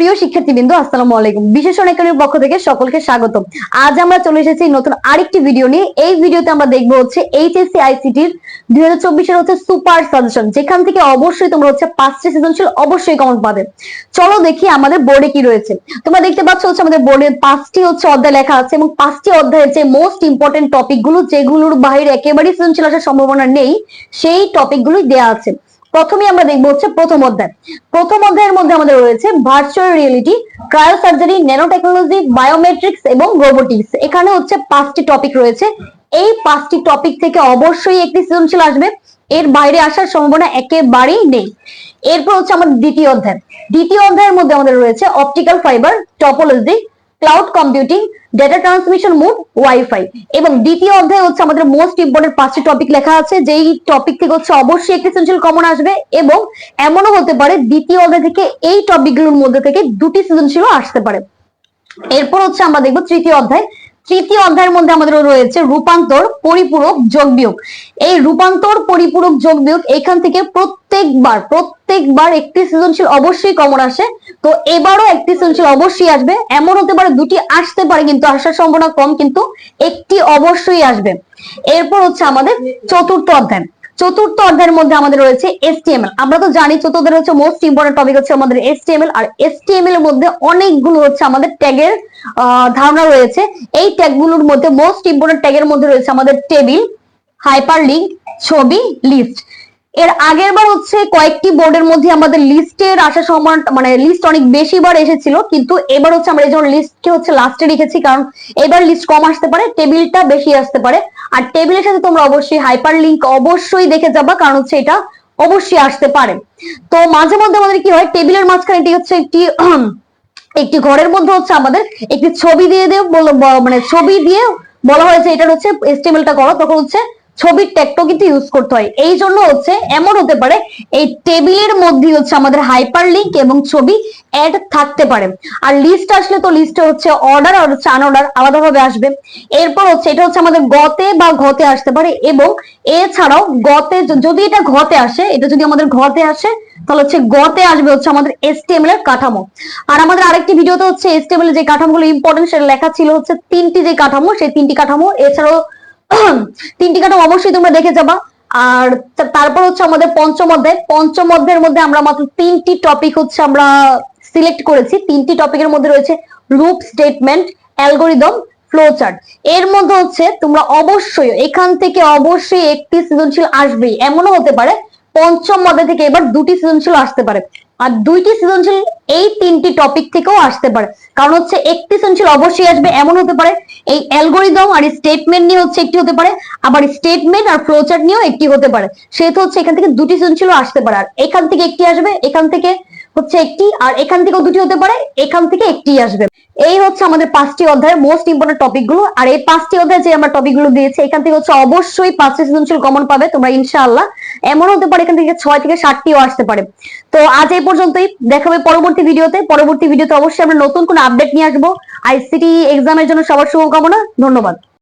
প্রিয় শিক্ষার্থীবৃন্দ, আসসালামু আলাইকুম। বিশেষণ একাডেমির পক্ষ থেকে সকলকে স্বাগত আজ আমরা চলে এসেছি নতুন আরেকটি ভিডিও নিয়ে। এই ভিডিওতে আমরা দেখব হচ্ছে এইচএসসি আইসিটির দুই হাজার হচ্ছে সুপার সাজেশন যেখান থেকে অবশ্যই তোমরা হচ্ছে পাঁচটি সৃজনশীল অবশ্যই কমন পাবে। চলো দেখি আমাদের বোর্ডে কি রয়েছে। তোমরা দেখতে পাচ্ছ হচ্ছে আমাদের বোর্ডে পাঁচটি হচ্ছে অধ্যায় লেখা আছে এবং পাঁচটি অধ্যায়ের যে মোস্ট ইম্পর্টেন্ট টপিকগুলো, যেগুলোর বাইরে একেবারেই সৃজনশীল আসার সম্ভাবনা নেই, সেই টপিক গুলোই দেওয়া আছে। প্রথমে আমরা দেখব হচ্ছে প্রথম অধ্যায়। প্রথম অধ্যায়ের মধ্যে আমাদের রয়েছে virtual reality cryosurgery nanotechnology biometrics এবং রোবোটিক্স এখানে হচ্ছে পাঁচটি টপিক রয়েছে। এই পাঁচটি টপিক থেকে অবশ্যই একটি সৃজনশীল আসবে। এর বাইরে আসার সম্ভাবনা একেবারেই নেই। এরপর হচ্ছে আমাদের দ্বিতীয় অধ্যায়। দ্বিতীয় অধ্যায়ের মধ্যে আমাদের রয়েছে optical fibre topology cloud computing data transmission mode wifi এবং দ্বিতীয় অধ্যায় হচ্ছে আমাদের মোস্ট ইম্পর্টেন্ট পাঁচটি টপিক লেখা আছে, যেই টপিক থেকে হচ্ছে অবশ্যই একটি সৃজনশীল কমন আসবে এবং এমনও হতে পারে দ্বিতীয় অধ্যায় থেকে এই টপিকগুলোর মধ্যে থেকে দুটি সৃজনশীলও আসতে পারে। এরপর হচ্ছে আমরা দেখব তৃতীয় অধ্যায় তৃতীয় অধ্যায়ের মধ্যে আমাদের রয়েছে রূপান্তর পরিপূরক যোগ বিয়োগ। এই রূপান্তর পরিপূরক যোগ বিয়োগ এখান থেকে প্রত্যেকবার প্রত্যেকবার একটি সৃজনশীল অবশ্যই কমন আসে। তো এবারও একটি সৃজনশীল অবশ্যই আসবে। এমন হতে পারে দুটি আসতে পারে কিন্তু আসার সম্ভাবনা কম কিন্তু একটি অবশ্যই আসবে। এরপর হচ্ছে আমাদের চতুর্থ অধ্যায়। চতুর্থ অধ্যায়ের মধ্যে আমাদের রয়েছে এসটিএমএল আমরা তো জানি চতুর্থ হচ্ছে মোস্ট ইম্পর্টেন্ট টপিক হচ্ছে আমাদের এসটিএমএল আর এসটিএমএল এর মধ্যে অনেকগুলো হচ্ছে আমাদের ট্যাগের ধারণা রয়েছে। এই ট্যাগগুলোর মধ্যে মোস্ট ইম্পর্টেন্ট ট্যাগের মধ্যে রয়েছে আমাদের টেবিল হাইপার লিঙ্ক ছবি লিস্ট এর আগের বার হচ্ছে কয়েকটি বোর্ডের মধ্যে আমাদের লিস্টের আসার সম্ভাবনা মানে লিস্ট অনেক বেশি বার এসেছিল, কিন্তু এবার হচ্ছে আমরা এই জন্য লিস্টকে হচ্ছে লাস্টে রেখেছি, কারণ এবার লিস্ট কম আসতে পারে টেবিলটা বেশি আসতে পারে। আর টেবিলের সাথে তোমরা অবশ্যই হাইপার লিঙ্ক অবশ্যই দেখে যাবা, কারণ হচ্ছে এটা অবশ্যই আসতে পারে। তো মাঝে মধ্যে আমাদের কি হয় টেবিলের মাঝখানে এটি হচ্ছে একটি একটি ঘরের মধ্যে হচ্ছে আমাদের একটি ছবি দিয়ে দিয়ে মানে ছবি দিয়ে বলা হয়েছে এটা হচ্ছে এস্টিমেলটা করো, তখন হচ্ছে ছবির ট্যাগটাও কিন্তু ইউজ করতে হয়। এই জন্য হচ্ছে, এমন হতে পারে, এই টেবিলের মধ্যে হচ্ছে আমাদের হাইপার লিঙ্ক এবং ছবি অ্যাড থাকতে পারে। আর লিস্ট আসলে তো লিস্টে হচ্ছে অর্ডার আর হচ্ছে আনঅর্ডার আলাদাভাবে আসবে। এরপর হচ্ছে, এটা হচ্ছে আমাদের গতে বা ঘতে আসতে পারে এবং এছাড়াও গতে যদি এটা ঘতে আসে, এটা যদি আমাদের ঘতে আসে, তাহলে হচ্ছে গতে আসবে হচ্ছে আমাদের এসটিএমএল এর কাঠামো। আর আমাদের আরেকটি ভিডিওতে হচ্ছে এসটিএমএল যে কাঠামোগুলো ইম্পর্টেন্ট সেটা লেখা ছিল হচ্ছে তিনটি যে কাঠামো, সেই তিনটি কাঠামো, এছাড়াও তিনটি কাঠামো অবশ্যই তোমরা দেখে যাবা। আর তারপর হচ্ছে আমাদের পঞ্চম অধ্যায়। পঞ্চম অধ্যায়ের মধ্যে আমরা মাত্র তিনটি টপিক হচ্ছে আমরা সিলেক্ট করেছি। তিনটি টপিকের মধ্যে রয়েছে রূপ স্টেটমেন্ট অ্যালগোরিদম ফ্লোচার্ট এর মধ্যে হচ্ছে তোমরা অবশ্যই এখান থেকে অবশ্যই একটি সৃজনশীল আসবেই। এমনও হতে পারে পঞ্চম মধ্যে থেকে এবার দুটি সৃজনশীল আসতে পারে। আর দুইটি সৃজনশীল এই তিনটি টপিক থেকেও আসতে পারে। কারণ হচ্ছে একটি সৃজনশীল অবশ্যই আসবে, এমন হতে পারে, এই অ্যালগোরিদম আর স্টেটমেন্ট নিয়ে হচ্ছে একটি হতে পারে, আবার স্টেটমেন্ট আর ফ্লোচার্ট নিয়েও একটি হতে পারে। সেহেতু হচ্ছে এখান থেকে দুটি সৃজনশীলও আসতে পারে। আর এখান থেকে একটি আসবে, এখান থেকে হচ্ছে একটি আর এখান থেকেও দুটি হতে পারে, এখান থেকে একটি আসবে। এই হচ্ছে আমাদের পাঁচটি অধ্যায়ের মোস্ট ইম্পর্টেন্ট টপিকগুলো, আর এই পাঁচটি অধ্যায় যে আমরা টপিকগুলো দিয়েছি, এখান থেকে হচ্ছে অবশ্যই পাঁচটি সৃজনশীল কমন পাবে তোমরা, ইনশাআল্লাহ। এমন হতে পারে এখান থেকে ছয় থেকে সাতটিও আসতে পারে। তো আজ এই পর্যন্তই দেখাবে পরবর্তী ভিডিওতে পরবর্তী ভিডিওতে অবশ্যই আমরা নতুন কোনো আপডেট নিয়ে আসব। আইসিটি এক্সামের জন্য সবার শুভকামনা, ধন্যবাদ।